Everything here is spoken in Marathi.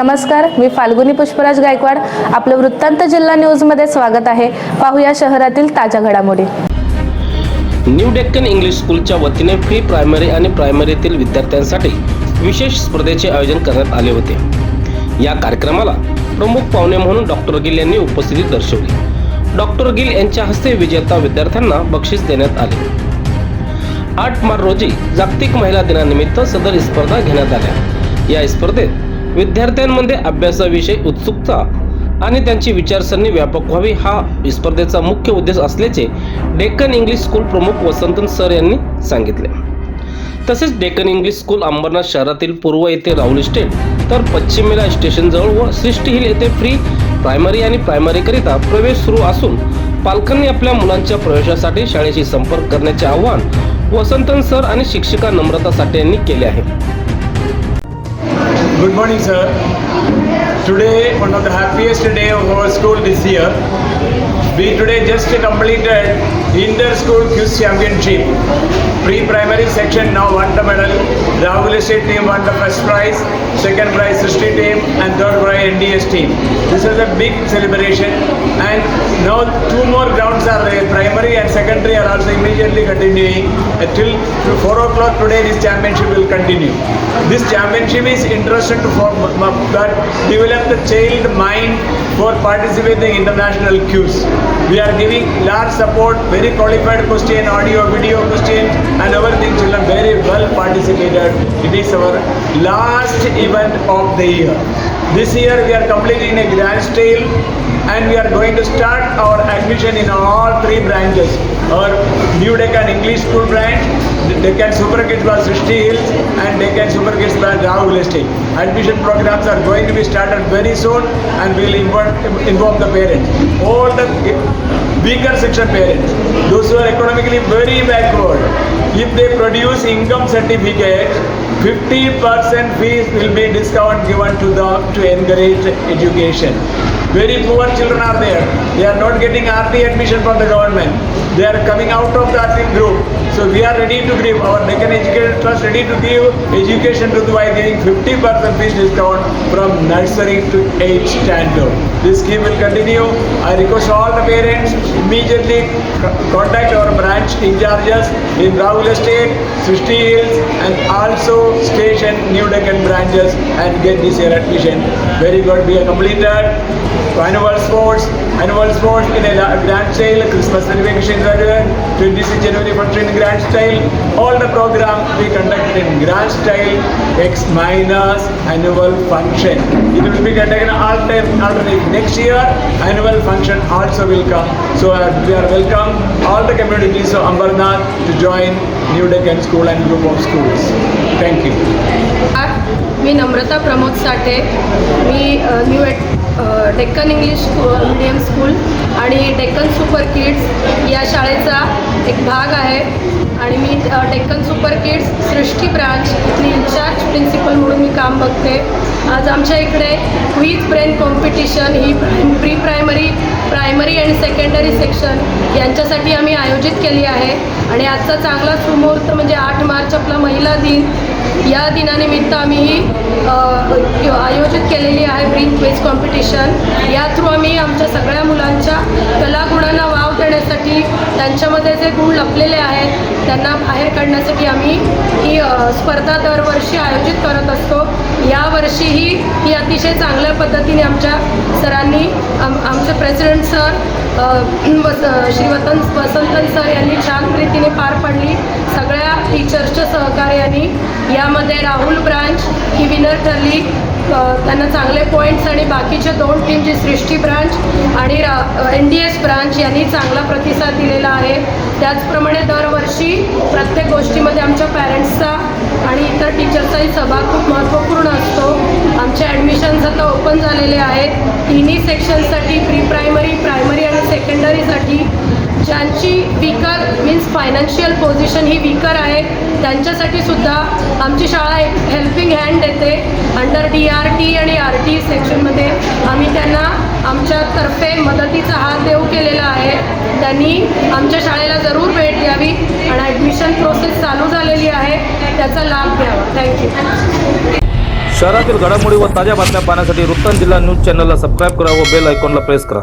नमस्कार मी फाल्गुनी पुष्पराज गायकवाड. आपलं वृत्तांत जिल्हा न्यूजमध्ये स्वागत आहे. पाहूया शहरातील ताज्या घडामोडी. न्यू डेक्कन इंग्लिश स्कूलच्या वतीने प्री प्रायमरी आणि प्रायमरीतील विद्यार्थ्यांसाठी विशेष स्पर्धेचे आयोजन करण्यात आले होते. या कार्यक्रमाला प्रमुख पाहुणे म्हणून डॉक्टर गिल यांनी उपस्थिती दर्शवली. डॉक्टर गिल यांच्या हस्ते विजेता विद्यार्थ्यांना बक्षीस देण्यात आले. आठ मार्च रोजी जागतिक महिला दिनानिमित्त सदर स्पर्धा घेण्यात आल्या. या स्पर्धेत विद्यार्थ्यांमध्ये अभ्यासाविषयी उत्सुकता आणि त्यांची विचारसरणी व्यापक व्हावी हा स्पर्धेचा मुख्य उद्देश असल्याचे डेक्कन इंग्लिश स्कूल प्रमुख वसंतन सर यांनी सांगितले. तसेच डेक्कन इंग्लिश स्कूल अंबरनाथ शहरातील पूर्व येथे राहुल इस्टेट तर पश्चिमेला स्टेशनजवळ व सृष्टी हिल येथे फ्री प्रायमरी आणि प्रायमरीकरिता प्रवेश सुरू असून पालकांनी आपल्या मुलांच्या प्रवेशासाठी शाळेशी संपर्क करण्याचे आवाहन वसंतन सर आणि शिक्षिका नम्रता साठे यांनी केले आहे. Good morning, sir. Today, one of the happiest day of our school this year. We today just completed inter-school quiz championship. Pre-primary section now won the medal. Rahul Estate team won the first prize, second prize Srishti team, and third prize NDS team. This is a big celebration, and now two more grounds are there. Primary and secondary are also immediately continuing. Until four o'clock today, this championship will continue. This championship is interesting to form, that develop the child mind for participating in international cues. We are giving large support, very qualified question, audio, video question, and everything. Children very well participated. It is our last event of the year. This year we are completing a grand scale and we are going to start our admission in all three branches. Our New Deccan English School branch, Deccan Super Kids was Srishti Hills and Deccan Super Kids branch Rahul Estate. Admission programs are going to be started very soon and we will inform, inform the parents. All the weaker section parents, those who are economically very backward, if they produce income certificate, 50% fees will be discount given to the to encourage education. Very poor children are there. They are not getting RT admission from the government. They are coming out of the RT group. So we are ready to give our Deccan Education Trust ready to give education to the by giving 50% fees discount from nursery to 8 standard. This scheme will continue. I request all the parents immediately contact our branch in charges in Rahul Estate, Srishti Hills and also station New Deccan branches and get this year admission. Very good. We have completed annual sports, annual sports in a la- grand style, Christmas celebration graduate, 26 January function in grand style. All the program we conducted in grand style, X minus annual function. It will be conducted alternate, alternate. Next year, annual function also will come. So uh, we are welcome all the communities of Ambernath to join New Deccan School and group of schools. Thank you. मी नम्रता प्रमोद साठे मी अ, new at a, Deccan English medium school आणि डेक्कन सुपर किड्स या शाळेचा एक भाग आहे. आणि मी Deccan super kids Srishti branch इथली इन्चार्ज प्रिन्सिपल म्हणून मी काम बघते. आज आमच्या इकडे quiz brain competition he pre primary primary and secondary section यांच्यासाठी आम्ही आयोजित केली आहे. आणि आजचा चांगला सुमुहूर्त म्हणजे आठ मार्च आपला महिला दिन या दिनानिमित्त आम्ही ही आयोजित केलेली आहे ब्रीथ क्वेज कॉम्पिटिशन या थ्रू आम्ही आमच्या सगळ्या मुलांच्या कलागुणांना वाव देण्यासाठी त्यांच्यामध्ये जे गुण लपलेले आहेत त्यांना बाहेर काढण्यासाठी आम्ही ही स्पर्धा दरवर्षी आयोजित करत असतो. यावर्षीही ही अतिशय चांगल्या पद्धतीने आमच्या सरांनी आम आमचे प्रेसिडेंट सर वस श्री वतन वसंतन सर यांनी छान रीतीने पार पाडली. यामध्ये राहुल ब्रांच ही विनर ठरली. त्यांना चांगले पॉईंट्स आणि बाकीच्या दोन टीम जी सृष्टी ब्रांच आणि एन डी एस ब्रांच यांनी चांगला प्रतिसाद दिलेला आहे. त्याचप्रमाणे दरवर्षी प्रत्येक गोष्टीमध्ये आमच्या पॅरेंट्सचा आणि इतर टीचर्सचाही सहभाग खूप महत्त्वपूर्ण असतो. आमच्या ॲडमिशन्स आता ओपन झालेले आहेत. तिन्ही सेक्शनसाठी प्री प्रायमरी प्रायमरी आणि सेकंडरीसाठी ज्यांची विकर मीन्स फायनान्शियल पोझिशन ही विकर आहे त्यांच्यासाठी सुद्धा आमची शाळा एक हेल्पिंग हँड देते. अंडर डी आर टी आणि आर टी सेक्शनमध्ये आम्ही त्यांना आमच्यातर्फे मदतीचा हात देऊ केलेला आहे. त्यांनी आमच्या शाळेला जरूर भेट द्यावी आणि ॲडमिशन प्रोसेस चालू झालेली आहे. त्याचा लाभ घ्यावा. थँक्यू शहरातील घडामोडी व ताज्या बातम्या पाहण्यासाठी वृत्तांत जिल्हा न्यूज चॅनलला सबस्क्राईब करा व बेल आयकॉनला प्रेस करा.